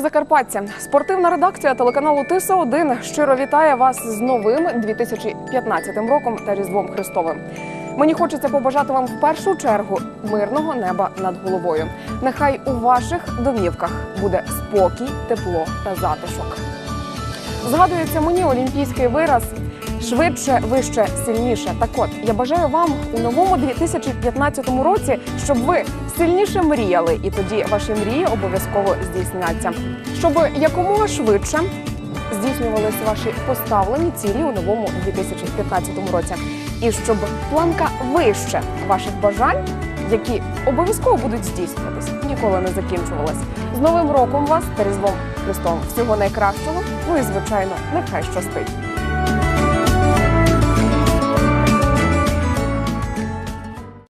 Закарпаття. Спортивна редакція телеканалу Тиса 1 щиро вітає вас з новим 2015 роком та Різдвом Христовим. Мені хочеться побажати вам в першу чергу мирного неба над головою. Нехай у ваших домівках буде спокій, тепло та затишок. Згадується мені олімпійський вираз швидше, вище, сильніше. Так от я бажаю вам у новому 2015 році, щоб ви сильніше мріяли, і тоді ваші мрії обов'язково здійсняться. Щоб якомога швидше здійснювалися ваші поставлені цілі у новому 2015 році, і щоб планка вище ваших бажань, які обов'язково будуть здійснюватися, ніколи не закінчувалась. З Новим роком вас та Різдвом Христом всього найкращого. Ну і звичайно, нехай щастить.